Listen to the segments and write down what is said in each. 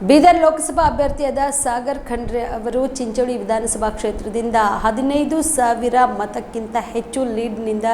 ಬೀದರ್ ಲೋಕಸಭಾ ಅಭ್ಯರ್ಥಿಯಾದ ಸಾಗರ್ ಖಂಡ್ರೆ ಅವರು ಚಿಂಚೋಳಿ ವಿಧಾನಸಭಾ ಕ್ಷೇತ್ರದಿಂದ ಹದಿನೈದು ಸಾವಿರ ಮತಕ್ಕಿಂತ ಹೆಚ್ಚು ಲೀಡ್ನಿಂದ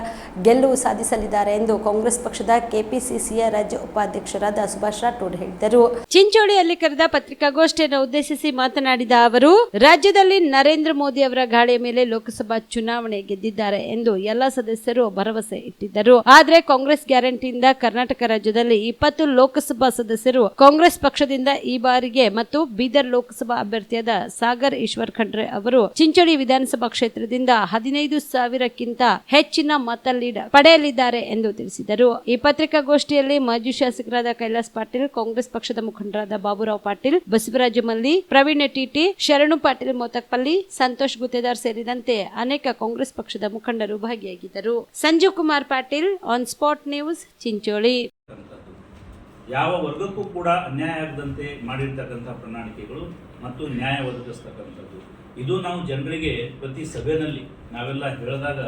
ಗೆಲುವು ಸಾಧಿಸಲಿದ್ದಾರೆ ಎಂದು ಕಾಂಗ್ರೆಸ್ ಪಕ್ಷದ ಕೆಪಿಸಿಸಿಯ ರಾಜ್ಯ ಉಪಾಧ್ಯಕ್ಷರಾದ ಸುಭಾಷ್ ರಾಠೋಡ್ ಹೇಳಿದರು. ಚಿಂಚೋಳಿಯಲ್ಲಿ ಕರೆದ ಪತ್ರಿಕಾಗೋಷ್ಠಿಯನ್ನು ಉದ್ದೇಶಿಸಿ ಮಾತನಾಡಿದ ಅವರು, ರಾಜ್ಯದಲ್ಲಿ ನರೇಂದ್ರ ಮೋದಿ ಅವರ ಗಾಳಿಯ ಮೇಲೆ ಲೋಕಸಭಾ ಚುನಾವಣೆ ಗೆದ್ದಿದ್ದಾರೆ ಎಂದು ಎಲ್ಲ ಸದಸ್ಯರು ಭರವಸೆ ಇಟ್ಟಿದ್ದರು. ಆದರೆ ಕಾಂಗ್ರೆಸ್ ಗ್ಯಾರಂಟಿಯಿಂದ ಕರ್ನಾಟಕ ರಾಜ್ಯದಲ್ಲಿ ಇಪ್ಪತ್ತು ಲೋಕಸಭಾ ಸದಸ್ಯರು ಕಾಂಗ್ರೆಸ್ ಪಕ್ಷದಿಂದ ಈ ಬಾರಿಗೆ ಮತ್ತು ಬೀದರ್ ಲೋಕಸಭಾ ಅಭ್ಯರ್ಥಿಯಾದ ಸಾಗರ್ ಈಶ್ವರ್ ಖಂಡ್ರೆ ಅವರು ಚಿಂಚೋಳಿ ವಿಧಾನಸಭಾ ಕ್ಷೇತ್ರದಿಂದ ಹದಿನೈದು ಸಾವಿರಕ್ಕಿಂತ ಹೆಚ್ಚಿನ ಮತ ಲೀಡ್ ಪಡೆಯಲಿದ್ದಾರೆ ಎಂದು ತಿಳಿಸಿದರು ಈ ಪತ್ರಿಕಾಗೋಷ್ಠಿಯಲ್ಲಿ ಮಾಜಿ ಶಾಸಕರಾದ ಕೈಲಾಸ್ ಪಾಟೀಲ್, ಕಾಂಗ್ರೆಸ್ ಪಕ್ಷದ ಮುಖಂಡರಾದ ಬಾಬುರಾವ್ ಪಾಟೀಲ್, ಬಸವರಾಜ ಮಲ್ಲಿ, ಪ್ರವೀಣ್ ಟಿಟಿ, ಶರಣು ಪಾಟೀಲ್ ಮೋತಕ್ಪಲ್ಲಿ, ಸಂತೋಷ್ ಗುತ್ತೇದಾರ್ ಸೇರಿದಂತೆ ಅನೇಕ ಕಾಂಗ್ರೆಸ್ ಪಕ್ಷದ ಮುಖಂಡರು ಭಾಗಿಯಾಗಿದ್ದರು Sanjeev Kumar Patil, on spot news, Chincholi. ಯಾವ ವರ್ಗಕ್ಕೂ ಕೂಡ ಅನ್ಯಾಯ ಆಗದಂತೆ ಮಾಡಿರ್ತಕ್ಕಂಥ ಪ್ರಣಾಳಿಕೆಗಳು ಮತ್ತು ನ್ಯಾಯ ಒದಗಿಸ್ತಕ್ಕಂಥದ್ದು. ಇದು ನಾವು ಜನರಿಗೆ ಪ್ರತಿ ಸಭೆಯಲ್ಲಿ ನಾವೆಲ್ಲ ಹೇಳಿದಾಗ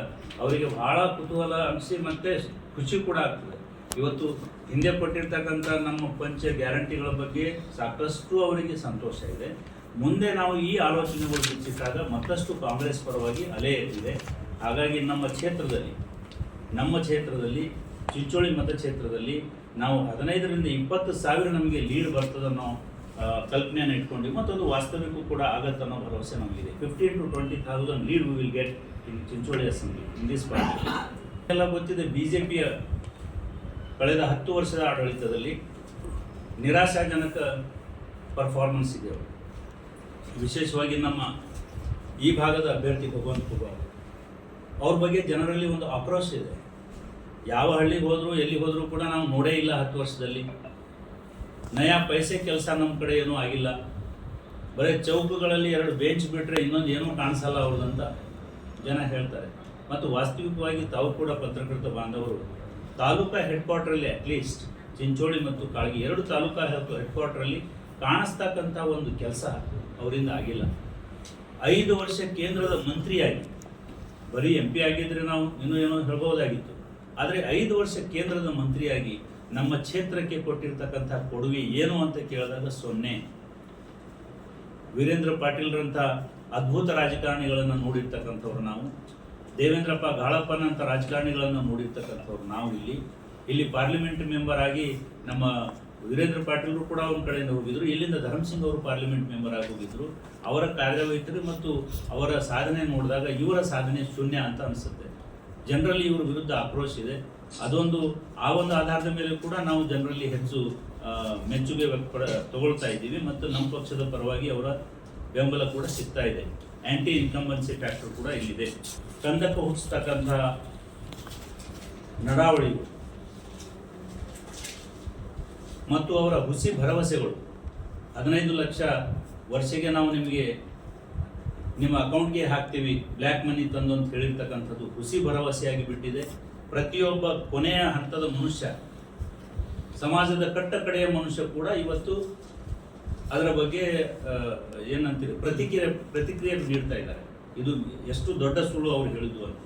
ಅವರಿಗೆ ಬಹಳ ಕುತೂಹಲ ಅನಿಸಿ ಮತ್ತೆ ಖುಷಿ ಕೂಡ ಆಗ್ತದೆ. ಇವತ್ತು ಹಿಂದೆ ಪಟ್ಟಿರ್ತಕ್ಕಂಥ ನಮ್ಮ ಪಂಚ ಗ್ಯಾರಂಟಿಗಳ ಬಗ್ಗೆ ಸಾಕಷ್ಟು ಅವರಿಗೆ ಸಂತೋಷ ಇದೆ. ಮುಂದೆ ನಾವು ಈ ಆಲೋಚನೆಗಳು ಬಿಚ್ಚಿಟ್ಟಾಗ ಮತ್ತಷ್ಟು ಕಾಂಗ್ರೆಸ್ ಪರವಾಗಿ ಅಲೆ ಇದೆ ಹಾಗಾಗಿ ನಮ್ಮ ಕ್ಷೇತ್ರದಲ್ಲಿ ನಮ್ಮ ಕ್ಷೇತ್ರದಲ್ಲಿ, ಚಿಂಚೋಳಿ ಮತಕ್ಷೇತ್ರದಲ್ಲಿ ನಾವು ಹದಿನೈದರಿಂದ ಇಪ್ಪತ್ತು ಸಾವಿರ ನಮಗೆ ಲೀಡ್ ಬರ್ತದೆ ಅನ್ನೋ ಕಲ್ಪನೆಯನ್ನು ಇಟ್ಕೊಂಡು ಮತ್ತೊಂದು ವಾಸ್ತವಿಕೂ ಕೂಡ ಆಗತ್ತೆ ಅನ್ನೋ ಭರವಸೆ ನಮಗಿದೆ. Fifteen to twenty thousand lead will get in Chincholi assembly in this party ಎಲ್ಲ ಗೊತ್ತಿದೆ ಬಿ ಜೆ ಪಿಯ ಕಳೆದ ಹತ್ತು ವರ್ಷದ ಆಡಳಿತದಲ್ಲಿ ನಿರಾಶಾಜನಕ ಪರ್ಫಾರ್ಮೆನ್ಸ್ ಇದೆ. ವಿಶೇಷವಾಗಿ ನಮ್ಮ ಈ ಭಾಗದ ಅಭ್ಯರ್ಥಿ ಭಗವಂತ ಕುಬಾರ್ ಅವ್ರ ಬಗ್ಗೆ ಜನರಲ್ಲಿ ಒಂದು ಆಕ್ರೋಶ ಇದೆ. ಯಾವ ಹಳ್ಳಿಗೆ ಹೋದರೂ ಎಲ್ಲಿ ಹೋದರೂ ಕೂಡ ನಾವು ನೋಡೇ ಇಲ್ಲ ಹತ್ತು ವರ್ಷದಲ್ಲಿ. ನಯಾ ಪೈಸೆ ಕೆಲಸ ನಮ್ಮ ಕಡೆ ಏನೂ ಆಗಿಲ್ಲ. ಬರೀ ಚೌಕಗಳಲ್ಲಿ ಎರಡು ಬೆಂಚ್ ಬಿಟ್ಟರೆ ಇನ್ನೊಂದು ಏನೂ ಕಾಣಿಸಲ್ಲ ಅವ್ರದಂತ ಜನ ಹೇಳ್ತಾರೆ. ಮತ್ತು ವಾಸ್ತವಿಕವಾಗಿ ತಾವು ಕೂಡ ಪತ್ರಕರ್ತ ಬಾಂಧವರು. ತಾಲೂಕಾ ಹೆಡ್ ಕ್ವಾರ್ಟರಲ್ಲಿ ಅಟ್ಲೀಸ್ಟ್ ಚಿಂಚೋಳಿ ಮತ್ತು ಕಾಳಗಿ ಎರಡು ತಾಲೂಕಾ ಹೆಡ್ ಕ್ವಾರ್ಟರಲ್ಲಿ ಕಾಣಿಸ್ತಕ್ಕಂಥ ಒಂದು ಕೆಲಸ ಅವರಿಂದ ಆಗಿಲ್ಲ. ಐದು ವರ್ಷ ಕೇಂದ್ರದ ಮಂತ್ರಿಯಾಗಿ, ಬರೀ ಎಂ ಪಿ ಆಗಿದ್ರೆ ನಾವು ಇನ್ನೂ ಏನೋ ಹೇಳ್ಬೋದಾಗಿತ್ತು. ಆದರೆ ಐದು ವರ್ಷ ಕೇಂದ್ರದ ಮಂತ್ರಿಯಾಗಿ ನಮ್ಮ ಕ್ಷೇತ್ರಕ್ಕೆ ಕೊಟ್ಟಿರ್ತಕ್ಕಂಥ ಕೊಡುಗೆ ಏನು ಅಂತ ಕೇಳಿದಾಗ ಸೊನ್ನೆ. ವೀರೇಂದ್ರ ಪಾಟೀಲ್ರಂಥ ಅದ್ಭುತ ರಾಜಕಾರಣಿಗಳನ್ನು ನೋಡಿರ್ತಕ್ಕಂಥವ್ರು ನಾವು. ದೇವೇಂದ್ರಪ್ಪ ಗಾಳಪ್ಪನಂಥ ರಾಜಕಾರಣಿಗಳನ್ನು ನೋಡಿರ್ತಕ್ಕಂಥವ್ರು ನಾವು ಇಲ್ಲಿ. ಇಲ್ಲಿ ಪಾರ್ಲಿಮೆಂಟ್ ಮೆಂಬರ್ ಆಗಿ ನಮ್ಮ ವೀರೇಂದ್ರ ಪಾಟೀಲ್ರು ಕೂಡ ಒಂದು ಕಡೆಯಿಂದ ಹೋಗಿದ್ರು. ಇಲ್ಲಿಂದ ಧರ್ಮಸಿಂಗ್ ಅವರು ಪಾರ್ಲಿಮೆಂಟ್ ಮೆಂಬರ್ ಆಗಿ ಹೋಗಿದ್ರು. ಅವರ ಕಾರ್ಯವೈಖರಿ ಮತ್ತು ಅವರ ಸಾಧನೆ ನೋಡಿದಾಗ ಇವರ ಸಾಧನೆ ಶೂನ್ಯ ಅಂತ ಅನಿಸುತ್ತೆ. ಜನರಲ್ಲಿ ಇವ್ರ ವಿರುದ್ಧ ಆಕ್ರೋಶ ಇದೆ. ಅದೊಂದು, ಆ ಒಂದು ಆಧಾರದ ಮೇಲೆ ಕೂಡ ನಾವು ಜನರಲ್ಲಿ ಹೆಚ್ಚು ಮೆಚ್ಚುಗೆ ತಗೊಳ್ತಾ ಇದ್ದೀವಿ ಮತ್ತು ನಮ್ಮ ಪಕ್ಷದ ಪರವಾಗಿ ಅವರ ಬೆಂಬಲ ಕೂಡ ಸಿಗ್ತಾ ಇದೆ. ಆಂಟಿ ಇನ್ಕಂಬನ್ಸಿ ಫ್ಯಾಕ್ಟರ್ ಕೂಡ ಇಲ್ಲಿದೆ. ಕಂದಕ ಹುಟ್ಟಿಸ್ತಕ್ಕಂಥ ನಡಾವಳಿಗಳು ಮತ್ತು ಅವರ ಹುಸಿ ಭರವಸೆಗಳು, ಹದಿನೈದು ಲಕ್ಷ ವರ್ಷಕ್ಕೆ ನಾವು ನಿಮಗೆ ನಿಮ್ಮ ಅಕೌಂಟ್ಗೆ ಹಾಕ್ತೀವಿ. ಬ್ಲ್ಯಾಕ್ ಮನಿ ತಂದು ಅಂತ ಹೇಳಿರ್ತಕ್ಕಂಥದ್ದು ಹುಸಿ ಭರವಸೆಯಾಗಿ ಬಿಟ್ಟಿದೆ. ಪ್ರತಿಯೊಬ್ಬ ಕೊನೆಯ ಹಂತದ ಮನುಷ್ಯ, ಸಮಾಜದ ಕಟ್ಟ ಕಡೆಯ ಮನುಷ್ಯ ಕೂಡ ಇವತ್ತು ಅದರ ಬಗ್ಗೆ ಏನಂತೀರಿ, ಪ್ರತಿಕ್ರಿಯೆ ಪ್ರತಿಕ್ರಿಯೆ ನೀಡ್ತಾ ಇದ್ದಾರೆ. ಇದು ಎಷ್ಟು ದೊಡ್ಡ ಸುಳ್ಳು ಅವ್ರು ಹೇಳಿದ್ದು ಅಂತ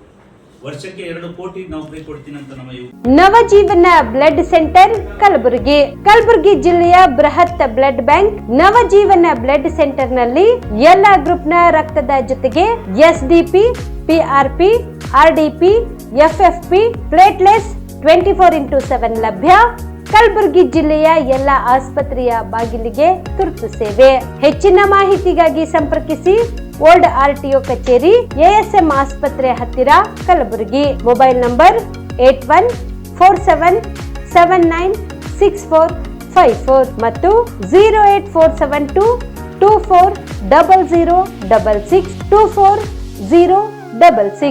ವರ್ಷಕ್ಕೆ ಎರಡು ಕೋಟಿ ನೌಕರಿ ಕೊಡ್ತೀನಿ ಅಂತ ನಮ್ಮ ನವಜೀವನ ಬ್ಲಡ್ ಸೆಂಟರ್ ಕಲಬುರಗಿ. ಕಲಬುರಗಿ ಜಿಲ್ಲೆಯ ಬೃಹತ್ ಬ್ಲಡ್ ಬ್ಯಾಂಕ್ ನವಜೀವನ ಬ್ಲಡ್ ಸೆಂಟರ್ನಲ್ಲಿ ಎಲ್ಲ ಗ್ರೂಪ್ನ ರಕ್ತದ ಜೊತೆಗೆ SDP PRP RDP P, platelets twenty four into seven ಲಭ್ಯ. ಕಲಬುರಗಿ ಜಿಲ್ಲೆಯ ಎಲ್ಲ ಆಸ್ಪತ್ರೆಯ ಬಾಗಿಲಿಗೆ ತುರ್ತು ಸೇವೆ. ಹೆಚ್ಚಿನ ಮಾಹಿತಿಗಾಗಿ ಸಂಪರ್ಕಿಸಿ. ಓಲ್ಡ್ ಆರ್ಟಿಒ ಕಚೇರಿ ಎಎಸ್ಎಂ ಆಸ್ಪತ್ರೆ ಹತ್ತಿರ, Kalaburagi. Mobile number eight one four seven seven nine six four five four ಮತ್ತು zero eight four seven two two four double zero double six two four zero double six